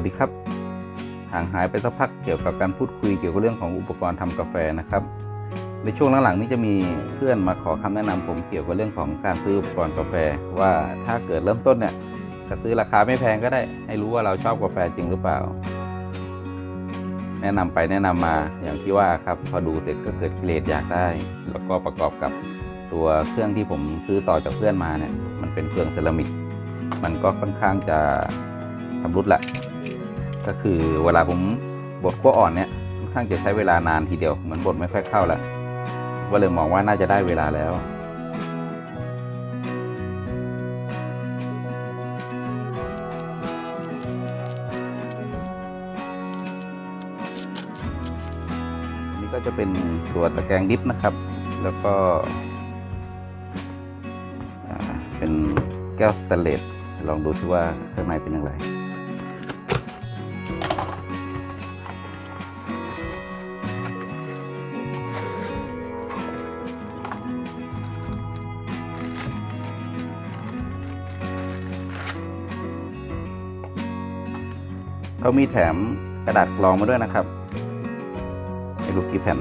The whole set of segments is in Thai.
วัสดีครับห่างหายไปสักพักเกี่ยวกับการพูดคุยเกี่ยวกับเรื่องของอุปกรณ์ทำกาแฟนะครับ ในช่วงหลังๆนี้จะมีเพื่อนมาขอคำแนะนำผมเกี่ยวกับเรื่องของการซื้ออุปกรณ์กาแฟ ว่าถ้าเกิดเริ่มต้นเนี่ยจะซื้อราคาไม่แพงก็ได้ ให้รู้ว่าเราชอบกาแฟจริงหรือเปล่า แนะนำไปแนะนำมาอย่างที่ว่าครับพอดูเสร็จก็เกิดกิเลสอยากได้ แล้วก็ประกอบกับตัวเครื่องที่ผมซื้อต่อจากเพื่อนมาเนี่ยมันเป็นเครื่องเซรามิก มันก็ค่อนข้างจะชำรุดแหละ ก็คือเวลาผมบดขั้วอ่อนเนี่ยค่อนข้างจะใช้เวลานานทีเดียวเหมือนบดไม่ค่อยเข้าแล้วก็เลยมองว่าน่าจะได้เวลาแล้วนี่ก็จะเป็นตัวตะแกรงดิฟนะครับ แล้วก็เป็นแก้วสแตนเลสลองดูซิว่าข้างในเป็นอย่างไร เขามีแถมกระดาษกรองมาด้วยนะครับไม่รู้กี่แผ่น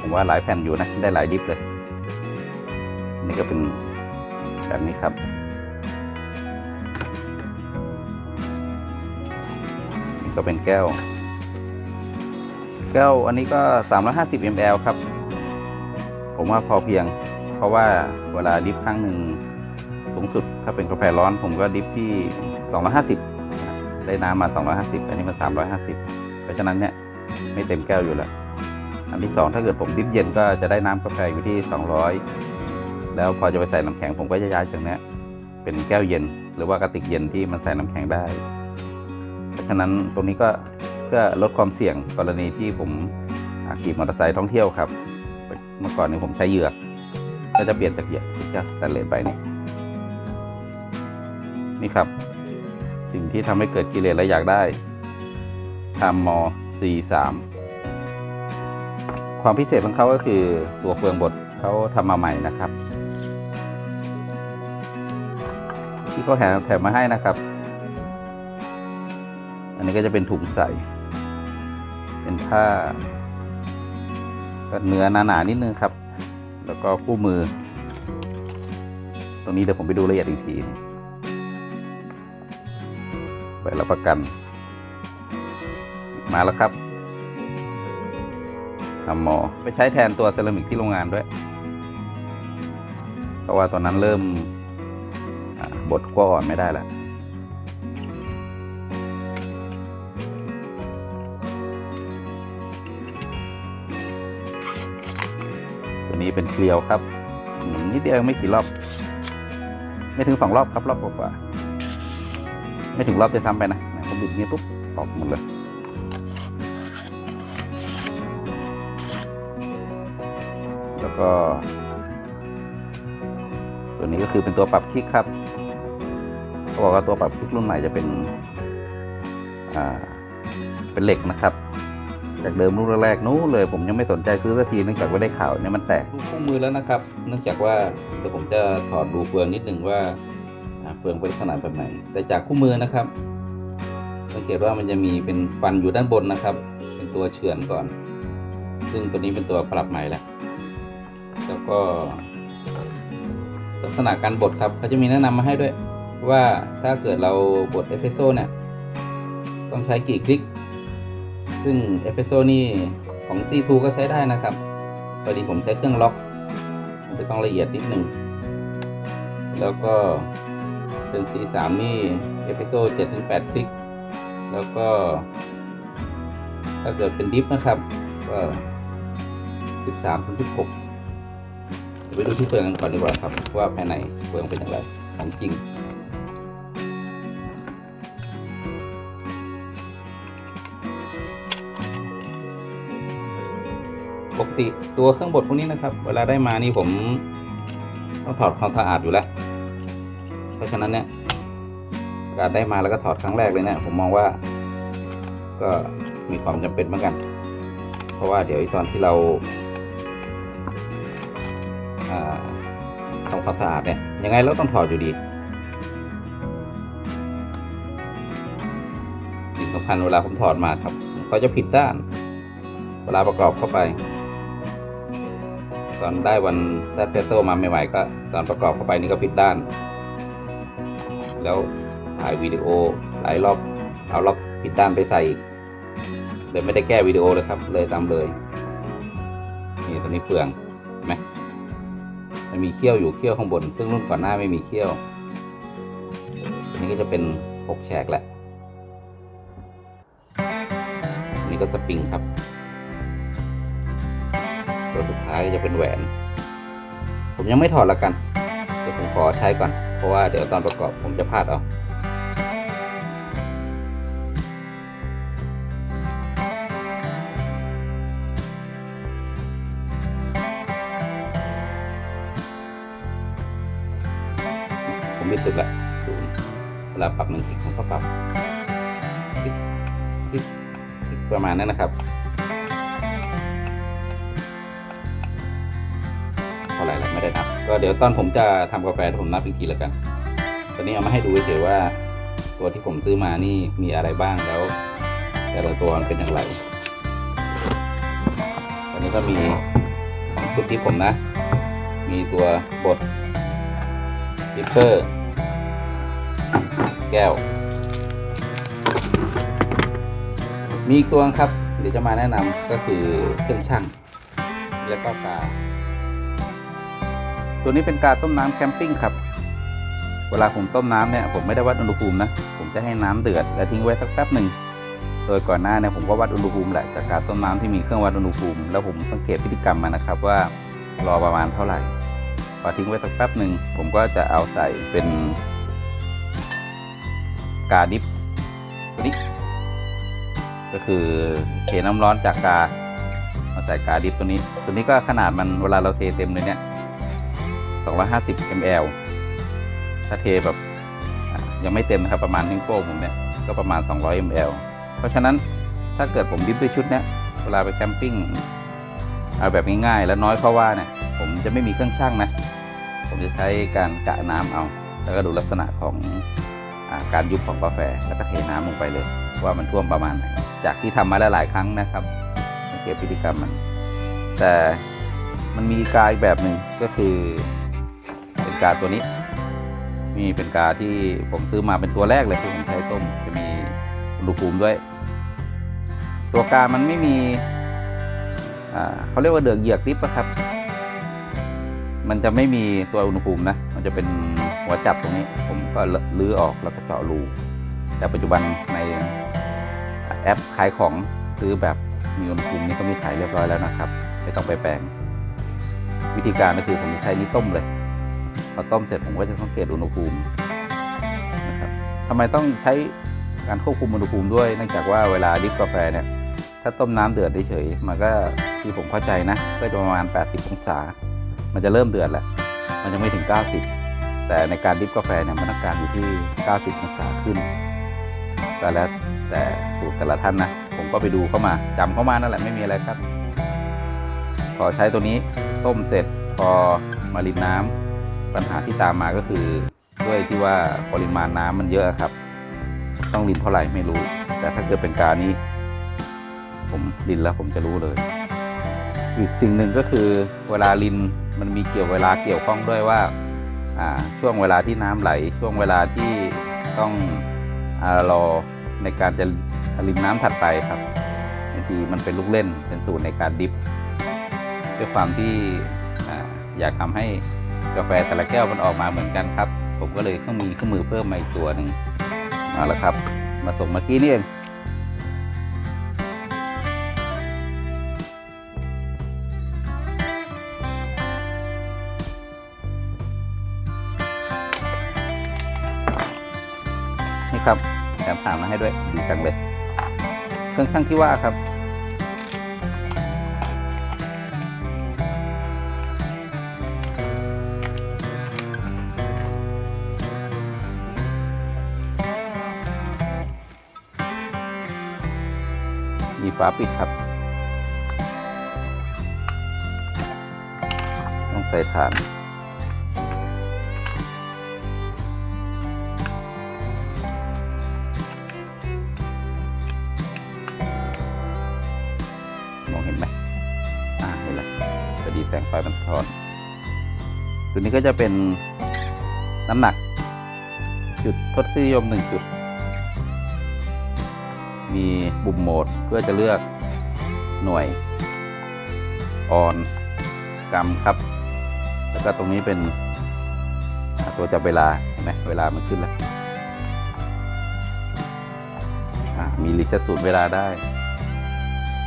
ผมว่าหลายแผ่นอยู่นะ ได้หลายดิฟเลย นี่ก็เป็นแบบนี้ครับ นี่ก็เป็นแก้ว แก้วอันนี้ก็ 350 ml ครับ ผมว่าพอเพียง เพราะว่าเวลาดิฟครั้งหนึ่งสูงสุด ถ้าเป็นกาแฟร้อนผมก็ดิฟที่ 250 ได้น้ำมา 250 อันนี้มา 350 เพราะฉะนั้นเนี่ยไม่เต็มแก้วอยู่แล้วอันที่ 2 ถ้าเกิดผมดิฟเย็นก็จะได้น้ำกาแฟอยู่ที่ 200 แล้วพอจะไปใส่น้ำแข็งผมก็จะย้ายจากเนี้ยเป็นแก้วเย็น หรือว่ากระติกเย็นที่มันใส่น้ำแข็งได้ เพราะฉะนั้นตรงนี้ก็เพื่อลดความเสี่ยงกรณีที่ผมขี่มอเตอร์ไซค์ท่องเที่ยวครับ เมื่อก่อนนี้ผมใช้เหยือก ก็จะเปลี่ยนจากเหยือกเป็นจากสแตนเลสไปนี่นี่ครับ สิ่งที่ทำให้เกิดกิเลสและอยากได้ทำม C3 ความพิเศษของเขาก็คือตัวเฟืองบดเขาทำมาใหม่นะครับ ที่เขาแถมแถมมาให้นะครับ อันนี้ก็จะเป็นถุงใส เป็นผ้าก็เนื้อหนาๆนิดนึงครับ แล้วก็คู่มือ ตรงนี้เดี๋ยวผมไปดูละเอียดอีกที รับประกัน มาแล้วครับทำหมอไปใช้แทนตัวเซรามิกที่โรงงานด้วย เพราะว่าตอนนั้นเริ่มบดขั้วอ่อนไม่ได้แล้วตัวนี้เป็นเกลียวครับนิดเดียวไม่กี่รอบ ไม่ถึงสองรอบครับ รอบกว่า ไม่ถึงรอบจะซ้ำไปนะผมบิดนี้ยปุ๊บออกหมดเลยแล้วก็ ตัวนี้ก็คือเป็นตัวปรับคลิกครับเขาบอกว่าตัวปรับคลิกรุ่นใหม่จะเป็นอ่าเป็นเหล็กนะครับ จากเดิมรุ่นแรกๆนู้นเลยผมยังไม่สนใจซื้อสักทีเนื่องจากว่าได้ข่าวเนี่ยมันแตกดูคู่มือแล้วนะครับ เนื่องจากว่าเดี๋ยวผมจะถอดดูเฟืองนิดหนึ่งว่า เฟืองเป็นลักษณะแบบไหน แต่จากคู่มือนะครับ สังเกตว่ามันจะมีเป็นฟันอยู่ด้านบนนะครับ เป็นตัวเฉือนก่อน ซึ่งตัวนี้เป็นตัวปรับใหม่แล้วแล้วก็ ลักษณะการบดครับเขาจะมีแนะนำมาให้ด้วย ว่าถ้าเกิดเราบดเอสเปรสโซ่เนี่ยต้องใช้กี่คลิก ซึ่งเอสเปรสโซ่นี่ของ C2 ก็ใช้ได้นะครับพอดีผมใช้เครื่องล็อก มันจะต้องละเอียดนิดหนึ่งแล้วก็ เป็น C3 นี่เอสเปรสโซ่7-8คลิก แล้วก็ ถ้าเกิดเป็นดิฟนะครับ ก็ 13-16เดี๋ยวไปดูที่เฟืองกันก่อนดีกว่าครับ ว่าภายในเฟืองเป็นอย่างไรของจริงปกติตัวเครื่องบดพวกนี้นะครับ เวลาได้มานี่ผมต้องถอดความสะอาดอยู่แล้ว ราะฉะนั้นเนี่ยการได้มาแล้วก็ถอดครั้งแรกเลยเนี่ยผมมองว่า ก็มีความจำเป็นเหมือนกัน เพราะว่าเดี๋ยวตอนที่เราอ่าทำความสะอาดเนี่ยยังไงเราต้องถอดอยู่ดีคัญเวลาผมถอดมาครับเขาจะผิดด้าน เวลาประกอบเข้าไป ตอนได้วันแซดเพโตมาใหม่ๆก็ตอนประกอบเข้าไปนี่ก็ผิดด้าน แล้วถ่ายวิดีโอหลายรอบเอาล็อกผิดด้านไปใส่อีกเลยไม่ได้แก้วิดีโอเลยครับ เลยตามเลยนี่ตอนนี้เฟืองไหมมันมีเขี้ยวอยู่เขี้ยวข้างบน ซึ่งรุ่นก่อนหน้าไม่มีเขี้ยวอันนี้ก็จะเป็นหกแฉกแหละอันนี้ก็สปริงครับ ตัวสุดท้ายก็จะเป็นแหวน ผมยังไม่ถอดละกันเดี๋ยวผมขอใช้ก่อน เพราะว่าเดี๋ยวตอนประกอบผมจะพลาดเอาผมไม่สุดละศูนย์เวลาปรับหนึ่งคลิกผมก็ปรับคลิกคลิกประมาณนั้นนะครับ ท่าไหร่แล้วไม่ได้นับ ก็เดี๋ยวตอนผมจะทำกาแฟผมนับอีกทีแล้วกัน ตอนนี้เอามาให้ดูเฉยๆว่า ตัวที่ผมซื้อมานี่มีอะไรบ้างแล้ว แต่ละตัวเป็นอย่างไรตอนนี้ก็มีชุดที่ผมนะ มีตัวบดดิปเปอร์ แก้ว มีอีกตัวครับ เดี๋ยวจะมาแนะนำก็คือเครื่องช่างและก็กา ตัวนี้เป็นกาต้มน้ำแคมปิ้งครับ เวลาผมต้มน้ำเนี่ยผมไม่ได้วัดอุณหภูมินะ ผมจะให้น้ำเดือดแล้วทิ้งไว้สักแป๊บหนึ่ง โดยก่อนหน้าเนี่ยผมก็วัดอุณหภูมิแหละจากการต้มน้ำที่มีเครื่องวัดอุณหภูมิ แล้วผมสังเกตพฤติกรรมมานะครับว่ารอประมาณเท่าไหร่ พอทิ้งไว้สักแป๊บหนึ่งผมก็จะเอาใส่เป็นกาดิฟตัวนี้ก็คือเทน้ำร้อนจากกามาใส่กาดิฟตัวนี้ ตัวนี้ก็ขนาดมันเวลาเราเทเต็มเลยเนี่ย 250 ml ถ้าเทแบบยังไม่เต็มนะครับประมาณนิ้วโป้งผมเนี่ยก็ประมาณ 200 ml เพราะฉะนั้นถ้าเกิดผมดิฟด้วยชุดเนี้ยเวลาไปแคมปิ้งเอาแบบง่ายๆ แล้วน้อยเพราะว่าเนี่ยผมจะไม่มีเครื่องชั่งนะ ผมจะใช้การกะน้ำเอา แล้วก็ดูลักษณะของอาการยุบของกาแฟ แล้วก็เทน้ำลงไปเลย ว่ามันท่วมประมาณไหนจากที่ทำมาแล้วหลายครั้งนะครับเกตพฤติกรรมมัน แต่มันมีกาอีกแบบหนึ่งก็คือ กาตัวนี้มีเป็นกาที่ผมซื้อมาเป็นตัวแรกเลยที่ผมใช้ต้มจะมีอุณหภูมิด้วย ตัวกามันไม่มีอ่าเขาเรียกว่าเดือกเหยือกซิปอะครับ มันจะไม่มีตัวอุณหภูมินะ มันจะเป็นหัวจับตรงนี้ ผมก็ลื้อออกแล้วก็เจาะรูแต่ปัจจุบันในแอปขายของซื้อแบบมีอุณหภูมินี่ก็มีขายเรียบร้อยแล้วนะครับ ไม่ต้องไปแปลง วิธีการก็คือผมใช้นี้ต้มเลย อต้มเสร็จผมก็จะสังเกตอุณหภูมินะครับทำไมต้องใช้การควบคุมอุณหภูมิด้วยเนื่องจากว่าเวลาดิฟกาแฟเนี่ยถ้าต้มน้ำเดือดเฉยมันก็ที่ผมเข้าใจนะก็จะประมาณ 80 องศา มันจะเริ่มเดือดแหล้วมันยังไม่ถึง 90 แต่ในการดิฟกาแฟเนี่ยมันต้องการอยู่ที่ 90 องศาขึ้นแต่แล้วแต่สูตรแต่ละท่านนะผมก็ไปดูเข้ามาจำเข้ามานั่นแหละไม่มีอะไรครับพอใช้ตัวนี้ต้มเสร็จพอมารินน้ำ ปัญหาที่ตามมาก็คือ ด้วยที่ว่าปริมาณน้ำมันเยอะครับ ต้องรินเท่าไหร่ไม่รู้ แต่ถ้าเกิดเป็นการนี้ ผมรินแล้วผมจะรู้เลย อีกสิ่งหนึ่งก็คือเวลารินมันมีเกี่ยวเวลาเกี่ยวข้องด้วยว่าช่วงเวลาที่น้ำไหล ช่วงเวลาที่ต้องอรอในการจะรินน้ำถัดไปครับบางทีมันเป็นลูกเล่นเป็นสูตรในการดิฟด้วยความที่ออยากทำให้ กาแฟแต่ละแก้วมันออกมาเหมือนกันครับ ผมก็เลยต้องมีเครื่องมือเพิ่มมาอีกตัวหนึ่งมาแล้วครับ มาส่งเมื่อกี้นี่เองนี่ครับแถมถามมาให้ด้วยดีจังเลย เครื่องช่างที่ว่าครับ ฝาปิดครับ ต้องใส่ฐานมองเห็นไหมอ่านี่แหละจะดีแสงไฟมันทอนตัวนี้ก็จะเป็นน้ำหนัก จุดทศนิยมหนึ่งจุด มีปุ่มโหมดเพื่อจะเลือกหน่วยออนกรรมครับ แล้วก็ตรงนี้เป็นตัวจับเวลาเห็นไหมเวลามันขึ้นแล้วมีรีเซ็ตศูนย์เวลาได้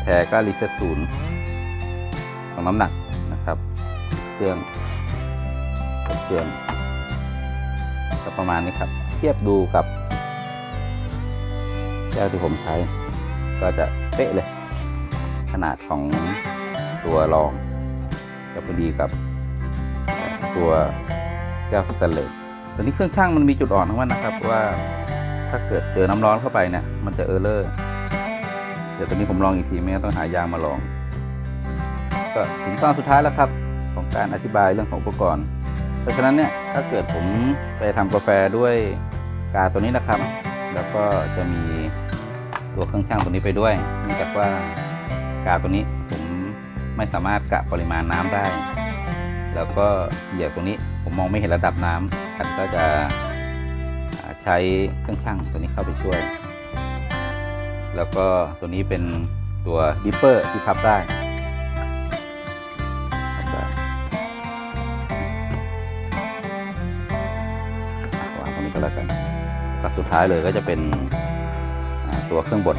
แพรก็รีเซ็ตศูนย์ของน้ำหนักนะครับ เครื่องเครื่องก็ประมาณนี้ครับ เทียบดูกับ แก้วที่ผมใช้ ก็จะเป๊ะเลย ขนาดของตัวรองจะพอดีกับตัวแก้วสแตนเลสตอนนี้เครื่องช่างมันมีจุดอ่อนของมันนะครับว่าถ้าเกิดเจอน้ำร้อนเข้าไปเนี่ยมันจะเออร์เลอร์เดี๋ยวตอนนี้ผมลองอีกทีไม่ต้องหายางมาลอง ก็ถึงตอนสุดท้ายแล้วครับของการอธิบายเรื่องของอุปกรณ์ เพราะฉะนั้นเนี่ยถ้าเกิดผมไปทำกาแฟด้วยกาตัวนี้นะครับ แล้วก็จะมีตัวเครื่องช่างตัวนี้ไปด้วยเนื่องจากว่ากาตัวนี้ผมไม่สามารถกะปริมาณน้ำได้ แล้วก็เหยียบตรงนี้ผมมองไม่เห็นระดับน้ำฉันก็จะใช้เครื่องช่างตัวนี้เข้าไปช่วย แล้วก็ตัวนี้เป็นตัวดิปเปอร์ที่พับได้พับได้อะวางตรงนี้ก็แล้วกัน ก็สุดท้ายเลยก็จะเป็นตัวเครื่องบด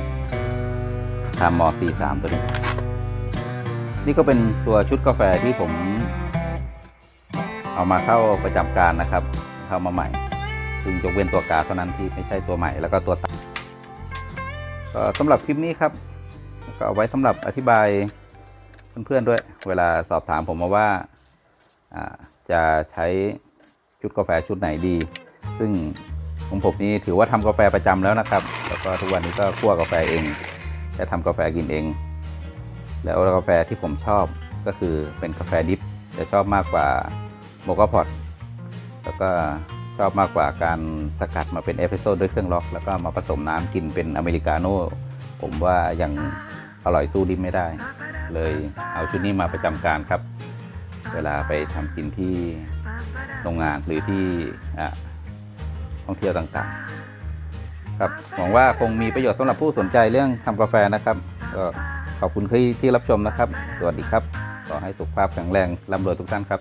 ทามอ C3 ตัวนี้ นี่ก็เป็นตัวชุดกาแฟที่ผม เอามาเข้าประจำการนะครับ เข้ามาใหม่ ซึ่งยกเว้นตัวกาเท่านั้นที่ไม่ใช่ตัวใหม่แล้วก็ตัวตัดสำหรับคลิปนี้ครับ ก็เอาไว้สำหรับอธิบายเพื่อนๆด้วย เวลาสอบถามผมมาว่าจะใช้ชุดกาแฟชุดไหนดี ซึ่ง ของผมนี่ถือว่าทำกาแฟประจำแล้วนะครับ แล้วก็ทุกวันนี้ก็คั่วกาแฟเองและทำกาแฟกินเอง แล้วกาแฟที่ผมชอบก็คือเป็นกาแฟดิฟจะชอบมากกว่าโมกาพอตแล้วก็ชอบมากกว่าการสกัดมาเป็นเอสเปรสโซ่ด้วยเครื่องล็อก แล้วก็มาผสมน้ำกินเป็นอเมริกาโน่ผมว่ายังอร่อยสู้ดิฟไม่ได้ เลยเอาชุดนี้มาประจำการครับ เวลาไปทำกินที่โรงงานหรือที่อะท่ องเที่ยวต่างๆ ครับหวังว่าคงมีประโยชน์สำหรับผู้สนใจเรื่องทำกาแฟนะครับก็ขอบคุณที่ที่รับชมนะครับ สวัสดีครับ ขอให้สุขภาพแข็งแรงร่ำรวยทุกท่านครับ